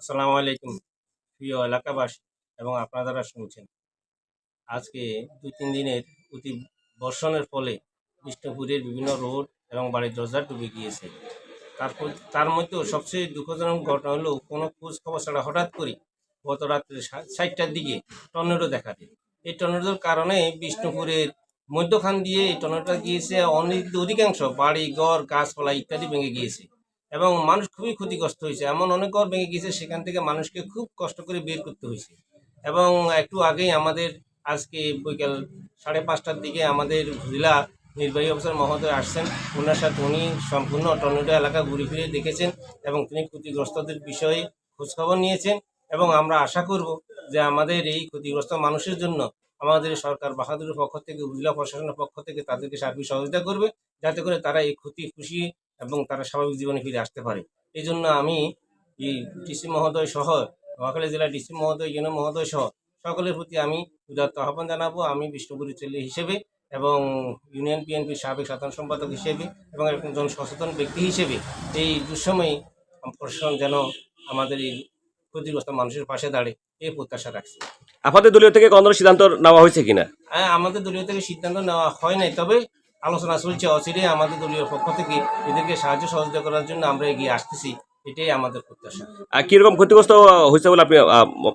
আসসালামু আলাইকুম, প্রিয় এলাকাবাসী এবং আপনারা যারা শুনছেন। আজকে দুই তিন দিনের অতি বর্ষণের ফলে বিষ্ণুপুরের বিভিন্ন রোড এবং বাড়ির দরজা ডুবে গিয়েছে। তারপর তার মধ্যেও সবচেয়ে দুঃখজনক ঘটনা হলো, কোনো খোঁজ খবর ছাড়া হঠাৎ করে গত রাত্রে সাতটার দিকে টর্নেডো দেখা দেয়। এই টর্নেডোর কারণে বিষ্ণুপুরের মধ্যখান দিয়ে এই টর্নেডোটা গিয়েছে অনেক অধিকাংশ বাড়ি, ঘর, গাছপালা ইত্যাদি ভেঙে গিয়েছে। এবং মানুষ খুবই ক্ষতিগ্রস্ত হয়েছে। এমন অনেক ঘর ভেঙে গিয়েছে, সেখান থেকে মানুষকে খুব কষ্ট করে বের করতে হয়েছে। এবং একটু আগেই আমাদের আজকে বিকেল সাড়ে পাঁচটার দিকে আমাদের জেলা নির্বাহী অফিসার মহোদয় আসছেন। ওনার সাথে উনি সম্পূর্ণ টর্নেডো এলাকা ঘুরে ফিরে দেখেছেন এবং তিনি ক্ষতিগ্রস্তদের বিষয়ে খোঁজখবর নিয়েছেন এবং আমরা আশা করব যে আমাদের এই ক্ষতিগ্রস্ত মানুষের জন্য আমাদের সরকার বাহাদুরের পক্ষ থেকে, উপজেলা প্রশাসনের পক্ষ থেকে তাদেরকে সার্বিক সহযোগিতা করবে, যাতে করে তারা এই ক্ষতি খুশি এবং তারা স্বাভাবিক জীবনে ফিরে আসতে পারে। এই জন্য আমি এই ডিসি মহোদয় সহ নোয়াখালী জেলার ডিসি মহোদয় ইউনো মহোদয় সহ সকলের প্রতি আমি উদাত্ত আহ্বান জানাব। আমি বিষ্ণুপুরী ছেলে হিসেবে এবং ইউনিয়ন বিএনপির সাবেক সাধারণ সম্পাদক হিসেবে এবং একজন সচেতন ব্যক্তি হিসেবে এই দুঃসময়ে প্রশাসন যেন আমাদের এই ক্ষতিগ্রস্ত মানুষের পাশে দাঁড়ে এই প্রত্যাশা রাখছি। আপনাদের দলীয় থেকে কোনো সিদ্ধান্ত নেওয়া হয়েছে কিনা? হ্যাঁ আমাদের দলীয় থেকে সিদ্ধান্ত নেওয়া হয় নাই তবে আলোচনা চলছে অচিরে আমাদের দলীয় পক্ষ থেকে এদেরকে সাহায্য সহযোগিতা করার জন্য আমরা এগিয়ে আসতেছি এটাই আমাদের প্রত্যাশা। আর কীরকম ক্ষতিগ্রস্ত হয়েছে বলে আপনি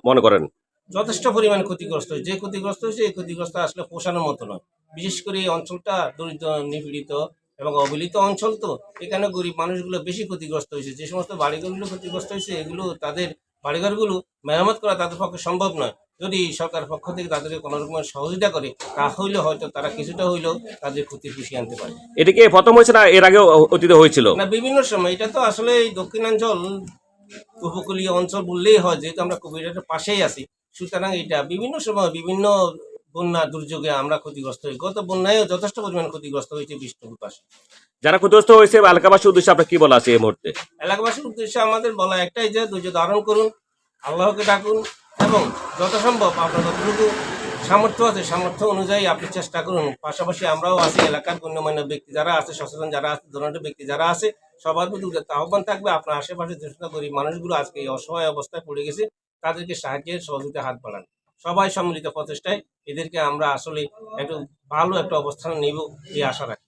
মনে করেন? যথেষ্ট পরিমাণে ক্ষতিগ্রস্ত যে ক্ষতিগ্রস্ত হয়েছে এই ক্ষতিগ্রস্ত আসলে পোষানোর মতো নয়। বিশেষ করে এই অঞ্চলটা দরিদ্র নিপীড়িত এবং অবহেলিত অঞ্চল তো এখানে গরিব মানুষগুলো বেশি ক্ষতিগ্রস্ত হয়েছে। যে সমস্ত বাড়িঘরগুলো ক্ষতিগ্রস্ত হয়েছে এগুলো তাদের বাড়িঘরগুলো মেরামত করা তাদের পক্ষে সম্ভব নয়। যদি সরকার পক্ষ থেকে তাদেরকে কোনো রকমের সহযোগিতা করে তাহলে হয়তো তারা কিছুটা হইলেও তাদের ক্ষতি পুষিয়ে আনতে পারে। এটা কি প্রথম হয়েছে না এর আগেও অতীতে হয়েছিল? না বিভিন্ন সময়। এটা তো আসলে এই দক্ষিণাঞ্চল উপকূলীয় অঞ্চল বললেই হয় যেহেতু আমরা কুমিরের পাশেই আছি সুতরাং এটা বিভিন্ন সময় বিভিন্ন বন্যা দুর্যোগে আমরা ক্ষতিগ্রস্ত হই। গত বন্যায়ও যথেষ্ট পরিমাণ ক্ষতিগ্রস্ত হয়েছে বিষ্ণুপুর পাশে। যারা ক্ষতিগ্রস্ত হয়েছে এলাকাবাসীর উদ্দেশ্যে আপনার কি বলা আছে এই মুহূর্তে? এলাকাবাসীর উদ্দেশ্যে আমাদের বলা একটাই যে ধৈর্য ধারণ করুন আল্লাহকে ডাকুন এবং যথাসম্ভব আপনার যতটুকু সামর্থ্য আছে, সামর্থ্য অনুযায়ী আপনি চেষ্টা করুন। পাশাপাশি আমরাও আছি, এলাকার গণ্যমান্য ব্যক্তি যারা আছে, সচেতন যারা আছে, ধরনের ব্যক্তি যারা আছে, সবার প্রতি আহ্বান থাকবে, আপনার আশেপাশে যে গরিব মানুষগুলো আজকে এই অসহায় অবস্থায় পড়ে গেছে, তাদেরকে সাহায্যের সহযোগিতা হাত বাড়ান। সবাই সম্মিলিত প্রচেষ্টায় এদেরকে আমরা আসলে একটু ভালো একটা অবস্থান নেব, এই আশা রাখি।